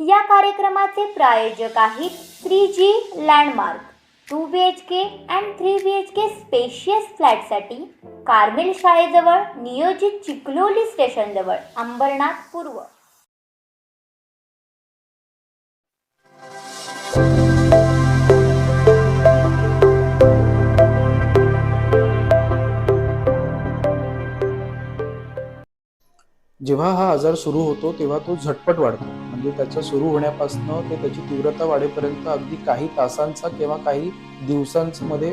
या कार्यक्रमाचे प्रायोजक आहेत three G landmark two B H K and three B H K spacious फ्लॅटसाठी Carmel शाळेजवळ नियोजित चिखलोली स्टेशनजवळ अंबरनाथ पूर्व. जेव्हा हा आजार सुरू होतो तेव्हा तो झटपट वाढतो. म्हणजे त्याचं सुरू होण्यापासून ते त्याची तीव्रता वाढेपर्यंत अगदी काही तासांचा किंवा काही दिवसांमध्ये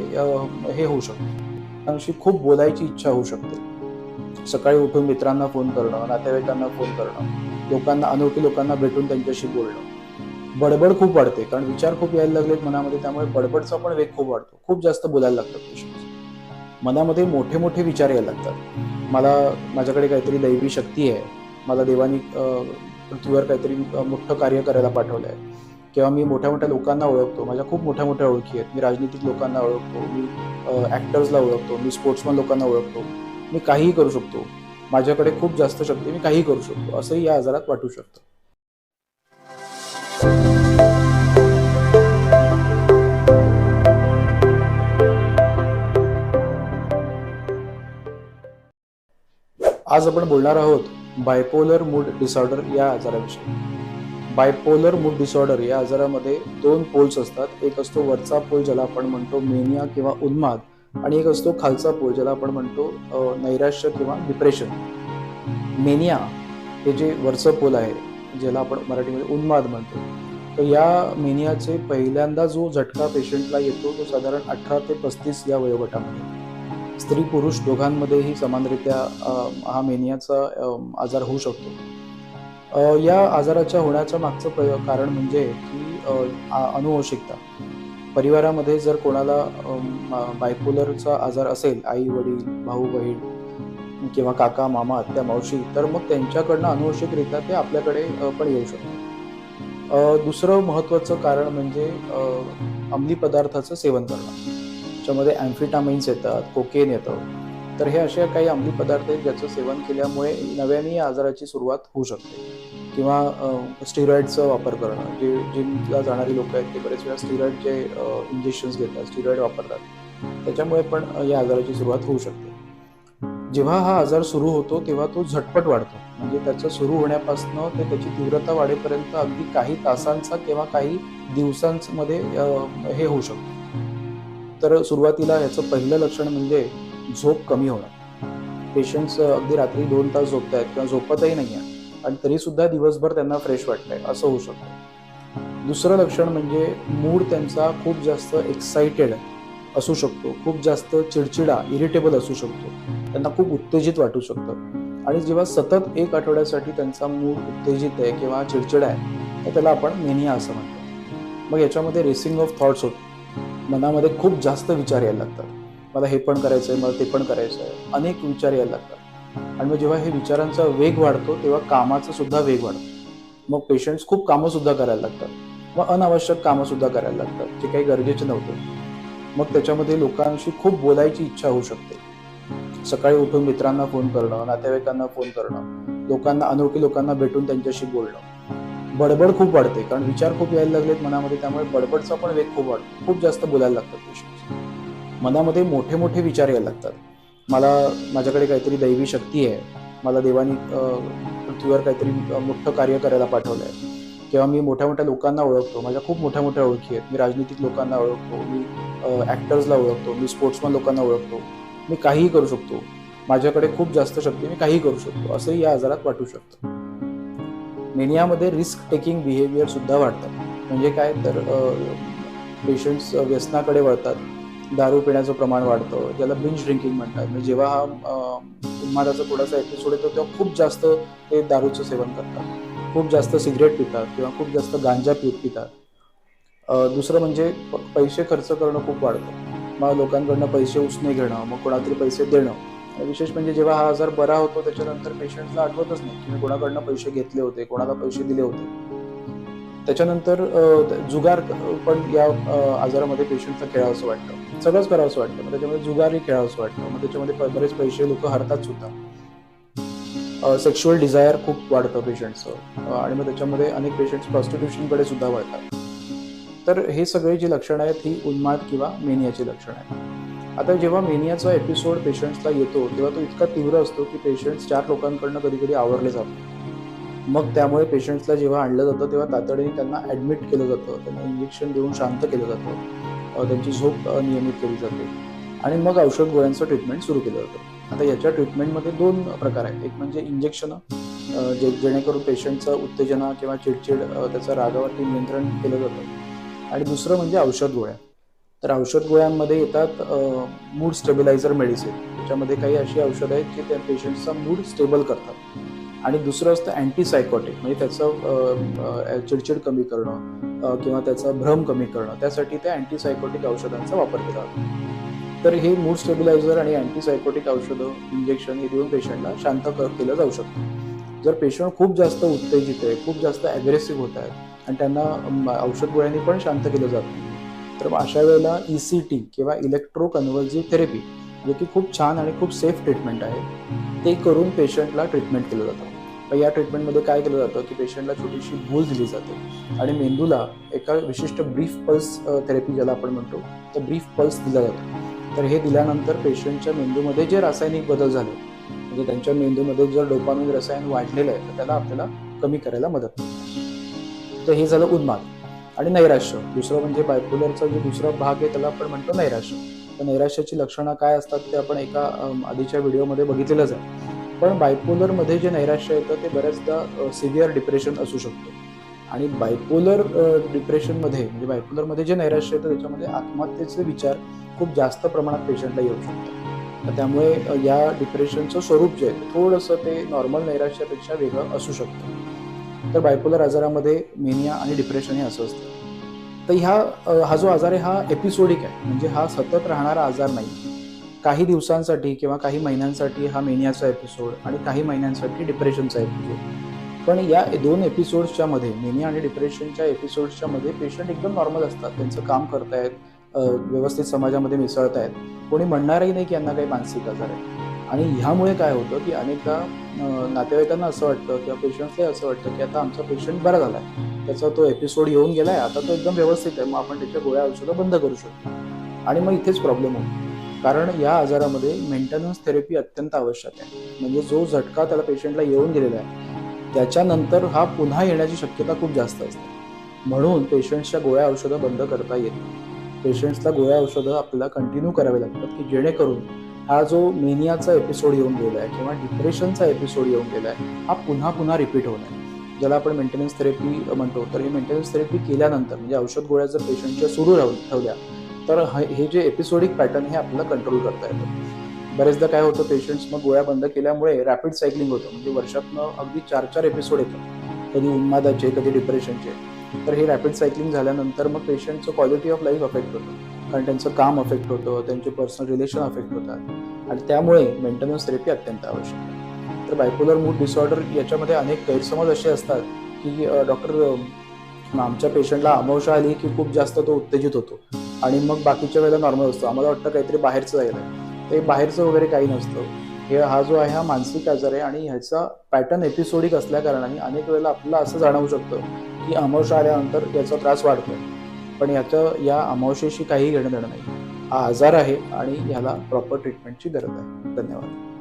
हे होऊ शकतं. अशी खूप बोलायची इच्छा होऊ शकते. सकाळी उठून मित्रांना फोन करणं नातेवाईकांना फोन करणं लोकांना अनोळखी लोकांना भेटून त्यांच्याशी बोलणं. बडबड खूप वाढते कारण विचार खूप यायला लागलेत मनामध्ये त्यामुळे बडबडचा पण वेग खूप वाढतो. खूप जास्त बोलायला लागतात पेशंट मनामध्ये मोठे मोठे विचार यायला लागतात. मला माझ्याकडे काहीतरी दैवी शक्ती आहे. मला देवानी पृथ्वीवर काहीतरी मोठं कार्य करायला पाठवलं आहे किंवा मी मोठ्या मोठ्या लोकांना ओळखतो माझ्या खूप मोठ्या मोठ्या ओळखी आहेत. मी राजनीतिक लोकांना ओळखतो मी ॲक्टर्सला ओळखतो मी स्पोर्ट्समन लोकांना ओळखतो. मी काहीही करू शकतो. माझ्याकडे खूप जास्त शक्ती मी काहीही करू शकतो. असंही या आजारात वाटू शकतं. आज आपण बोलणार आहोत बायपोलर मूड डिसऑर्डर या आजाराविषयी. बायपोलर मूड डिसऑर्डर या आजारामध्ये दोन पोल्स असतात. एक असतो वरचा पोल ज्याला आपण म्हणतो मेनिया किंवा उन्माद आणि एक असतो खालचा पोल ज्याला आपण म्हणतो नैराश्य किंवा डिप्रेशन. मेनिया हे जे वरचं पोल आहे ज्याला आपण मराठीमध्ये उन्माद म्हणतो तर या मेनियाचे पहिल्यांदा जो झटका पेशंटला येतो तो साधारण अठरा ते पस्तीस या वयोगटामध्ये. स्त्री पुरुष दोघांमध्येही समानरित्या हा मेनियाचा आजार होऊ शकतो. या आजाराच्या होण्याचं मागचं प- कारण म्हणजे की अनुवंशिकता. परिवारामध्ये जर कोणाला बायपोलरचा आजार असेल आई वडील भाऊ बहीण किंवा काका मामा आत्या मावशी तर मग त्यांच्याकडनं अनुवंशिकरित्या ते आपल्याकडे पण येऊ शकतं दुसरं महत्त्वाचं कारण म्हणजे अंमली पदार्थाचं सेवन करणं. ज्याच्यामध्ये अँफिटामिन्स येतात कोकेन येतं. तर हे असे काही अंमली पदार्थ आहेत ज्याचं सेवन केल्यामुळे नव्याने या आजाराची सुरुवात होऊ शकते. किंवा स्टिरॉइडचा वापर करणं. जे जिमला जाणारी लोक आहेत ते बरेच वेळा स्टिरॉइडचे इंजेक्शन्स घेतात स्टिरॉइड वापरतात. त्याच्यामुळे पण या आजाराची सुरुवात होऊ शकते. जेव्हा हा आजार सुरू होतो तेव्हा तो झटपट वाढतो. म्हणजे त्याचं सुरू होण्यापासून ते त्याची तीव्रता वाढेपर्यंत अगदी काही तासांचा किंवा काही दिवसांमध्ये हे होऊ शकतो. तर सुरुवातीला याचं पहिलं लक्षण म्हणजे झोप कमी होणं. पेशंट्स अगदी रात्री दोन तास झोपत आहेत किंवा झोपतही नाही आहे आणि तरी सुद्धा दिवसभर त्यांना फ्रेश वाटतंय असं होऊ शकतं. दुसरं लक्षण म्हणजे मूड त्यांचा खूप जास्त एक्साइटेड असू शकतो खूप जास्त चिडचिडा इरिटेबल असू शकतो. त्यांना खूप उत्तेजित वाटू शकतं. आणि जेव्हा सतत एक आठवड्यासाठी त्यांचा मूड उत्तेजित आहे किंवा चिडचिडा आहे तर त्याला आपण मेनिया असं म्हणतो. मग याच्यामध्ये रेसिंग ऑफ थॉट्स होतो. मनामध्ये खूप जास्त विचार यायला लागतात. मला हे पण करायचं आहे मला ते पण करायचं आहे अनेक विचार यायला लागतात. आणि मग जेव्हा हे विचारांचा वेग वाढतो तेव्हा कामाचा सुद्धा वेग वाढतो. मग पेशंट्स खूप कामं सुद्धा करायला लागतात. मग अनावश्यक कामं सुद्धा करायला लागतात जे काही गरजेचे नव्हते. मग त्याच्यामध्ये लोकांशी खूप बोलायची इच्छा होऊ शकते. सकाळी उठून मित्रांना फोन करणं नातेवाईकांना फोन करणं लोकांना अनोळखी लोकांना भेटून त्यांच्याशी बोलणं. बडबड खूप वाढते कारण विचार खूप यायला लागलेत मनामध्ये त्यामुळे बडबडचा पण वेग खूप वाढतो. खूप जास्त बोलायला लागतात पेशंट मनामध्ये मोठे मोठे विचार यायला लागतात. मला माझ्याकडे काहीतरी दैवी शक्ती आहे. मला देवानी पृथ्वीवर काहीतरी मोठं कार्य करायला पाठवलं आहे. किंवा मी मोठ्या मोठ्या लोकांना ओळखतो. माझ्या खूप मोठ्या मोठ्या ओळखी आहेत. मी राजनीतिक लोकांना ओळखतो. मी ॲक्टर्सला ओळखतो. मी स्पोर्ट्समन लोकांना ओळखतो. मी काहीही करू शकतो. माझ्याकडे खूप जास्त शक्ती मी काहीही करू शकतो. असंही या आजारात वाटू शकतं. मेनियामध्ये रिस्क टेकिंग बिहेवियर सुद्धा वाढतात. म्हणजे काय? तर पेशंट्स व्यसनाकडे वळतात. दारू पिण्याचं प्रमाण वाढतं. ज्याला बिंज ड्रिंकिंग म्हणतात. म्हणजे जेव्हा हा उन्मादाचा थोडासा एपिसोड येतो तेव्हा खूप जास्त ते दारूचं सेवन करतात. खूप जास्त सिगरेट पितात किंवा खूप जास्त गांजा पि पितात. दुसरं म्हणजे प- पैसे खर्च करणं खूप वाढतं. मग लोकांकडनं पैसे उसने घेणं मग कोणातरी पैसे देणं. विशेष म्हणजे जेव्हा हा आजार बरा होतो त्याच्यानंतर पेशंटला आठवतच नाही की मी कोणाकडनं पैसे घेतले होते कोणाला पैसे दिले होते. त्याच्यानंतर जुगार पण या आजारामध्ये आजारामध्ये पेशंटला खेळावंसं वाटतं. सगळंच करावंसं वाटतं. मग त्याच्यामध्ये जुगारही खेळावंसं वाटतं. मग त्याच्यामध्ये बरेच पैसे लोक हरतात सुद्धा. सेक्शुअल डिझायर खूप वाढतं पेशंटचं आणि मग त्याच्यामध्ये अनेक पेशंट्स प्रॉस्टिट्यूशनकडे सुद्धा वळतात. तर हे सगळे जी लक्षणं आहेत ही उन्माद किंवा मेनियाची लक्षणं आहेत. आता जेव्हा मेनियाचा एपिसोड पेशंट्सला येतो तेव्हा तो इतका तीव्र असतो की पेशंट्स चार लोकांकडनं कधी कधी आवरले जातात. मग त्यामुळे पेशंट्सला जेव्हा आणलं जातं तेव्हा तातडीने त्यांना ॲडमिट केलं जातं. त्यांना इंजेक्शन देऊन शांत केलं जातं. त्यांची झोप नियमित केली जाते. आणि मग औषध गोळ्यांचं ट्रीटमेंट सुरू केलं जातं. आता याच्या ट्रीटमेंटमध्ये दोन प्रकार आहेत. एक म्हणजे इंजेक्शन जे जेणेकरून पेशंटचं उत्तेजना किंवा चिडचिड त्याचं रागावरती नियंत्रण केलं जातं. आणि दुसरं म्हणजे औषध गोळ्या. तर औषध गोळ्यांमध्ये येतात मूड स्टेबिलायझर मेडिसिन त्याच्यामध्ये काही अशी औषधं आहेत की त्या पेशंटचा मूड स्टेबल करतात. आणि दुसरं असतं अँटीसायकॉटिक म्हणजे त्याचं चिडचिड कमी करणं किंवा त्याचा भ्रम कमी करणं त्यासाठी त्या अँटीसायकोटिक औषधांचा वापर केला जातो. तर हे मूड स्टेबिलायझर आणि अँटीसायकोटिक औषधं इंजेक्शन हे देऊन पेशंटला शांत केलं जाऊ शकतं. जर पेशंट खूप जास्त उत्तेजित आहे खूप जास्त ॲग्रेसिव्ह होत आहेत आणि त्यांना औषध गोळ्यांनी पण शांत केलं जातं तर मग अशा वेळेला ई सी टी किंवा इलेक्ट्रो कन्व्हर्जिव्ह थेरपी जे की खूप छान आणि खूप सेफ ट्रीटमेंट आहे ते करून पेशंटला ट्रीटमेंट केलं जातं. मग या ट्रीटमेंटमध्ये काय केलं जातं की पेशंटला छोटीशी भूल दिली जाते. आणि मेंदूला एका विशिष्ट ब्रीफ पल्स थेरपी ज्याला आपण म्हणतो तर ब्रीफ पल्स दिला जातो. तर हे दिल्यानंतर पेशंटच्या मेंदूमध्ये जे रासायनिक बदल झाले म्हणजे त्यांच्या मेंदूमध्ये जर डोपामिन रसायन वाढलेलं आहे तर त्याला आपल्याला कमी करायला मदत होते. तर हे झालं उन्माद. आणि नैराश्य. दुसरं म्हणजे बायपोलरचा जो दुसरा भाग आहे त्याला आपण म्हणतो नैराश्य. तर नैराश्याची लक्षणं काय असतात ते आपण एका आधीच्या व्हिडिओमध्ये बघितलेलंच आहे. पण बायपोलरमध्ये जे नैराश्य येतं ते बऱ्याचदा सिव्हिअर डिप्रेशन असू शकतं. आणि बायपोलर डिप्रेशनमध्ये म्हणजे बायपोलरमध्ये जे नैराश्य येतं त्याच्यामध्ये आत्महत्येचे विचार खूप जास्त प्रमाणात पेशंटला येऊ शकतात. तर त्यामुळे या डिप्रेशनचं स्वरूप जे आहे थोडंसं ते नॉर्मल नैराश्यापेक्षा वेगळं असू शकतं. तर बायपोलर आजारामध्ये मेनिया आणि डिप्रेशन हे असं असतं. तर ह्या हा जो आजार आहे हा एपिसोडिक आहे. म्हणजे हा सतत राहणारा आजार नाही. काही दिवसांसाठी किंवा काही महिन्यांसाठी हा मेनियाचा एपिसोड आणि काही महिन्यांसाठी डिप्रेशनचा एपिसोड पण या दोन एपिसोड्सच्या मध्ये मेनिया आणि डिप्रेशनच्या एपिसोड्सच्या मध्ये पेशंट एकदम नॉर्मल असतात. त्यांचं काम करतायत व्यवस्थित समाजामध्ये मिसळत आहेत कोणी म्हणणारही नाही की यांना काही मानसिक आजार आहे आणि ह्यामुळे काय होतं की अनेकदा नातेवाईकांना असं वाटतं किंवा पेशंटला असं वाटतं की आता आमचा पेशंट बरा झाला आहे त्याचा तो एपिसोड येऊन गेलाय आता तो एकदम व्यवस्थित आहे. मग आपण त्याच्या गोळ्या औषधं बंद करू शकतो. आणि मग इथेच प्रॉब्लेम होतो. कारण या आजारामध्ये मेंटेनन्स थेरपी अत्यंत आवश्यक आहे. म्हणजे जो झटका त्याला पेशंटला येऊन गेलेला आहे त्याच्यानंतर हा पुन्हा येण्याची शक्यता खूप जास्त असते. म्हणून पेशंट्सच्या गोळ्या औषधं बंद करता येत पेशंट्सला गोळ्या औषधं आपल्याला कंटिन्यू करावे लागतात की जेणेकरून हा जो मेनियाचा एपिसोड येऊन गेला आहे किंवा डिप्रेशनचा एपिसोड येऊन गेला आहे हा पुन्हा पुन्हा रिपीट होणार ज्याला आपण मेंटेनन्स थेरपी म्हणतो. तर ही मेंटेनन्स थेरपी केल्यानंतर म्हणजे औषध गोळ्या जर पेशंटच्या सुरू राहून ठेवल्या तर हे जे एपिसोडिक पॅटर्न हे आपल्याला कंट्रोल करता येतं. बरेचदा काय होतं पेशंट्स मग गोळ्या बंद केल्यामुळे रॅपिड सायकलिंग होतं. म्हणजे वर्षातनं अगदी चार चार एपिसोड येतात. कधी उन्मादाचे कधी डिप्रेशनचे तर हे रॅपिड सायकलिंग झाल्यानंतर मग पेशंटचं क्वालिटी ऑफ लाईफ अफेक्ट होतं. कारण त्यांचं काम अफेक्ट होतं त्यांचे पर्सनल रिलेशन अफेक्ट होतात. आणि त्यामुळे मेंटेनन्स थेरपी अत्यंत आवश्यक आहे. तर बायपोलर मूड डिसऑर्डर याच्यामध्ये अनेक गैरसमज असे असतात की डॉक्टर आमच्या पेशंटला अमावशा आली की खूप जास्त तो उत्तेजित होतो. आणि मग बाकीच्या वेळेला नॉर्मल असतो. आम्हाला वाटतं काहीतरी बाहेरचं जायला ते बाहेरचं वगैरे काही नसतं. हे हा जो आहे हा मानसिक आजार आहे आणि ह्याचा पॅटर्न एपिसोडिक असल्या कारणाने अनेक वेळेला आपल्याला असं जाणवू शकतं की अमावशा आल्यानंतर याचा त्रास वाढतो पण याचं या अमावशेशी काही घेणं देणं नाही. हा आजार आहे आणि ह्याला प्रॉपर ट्रीटमेंटची गरज आहे. धन्यवाद.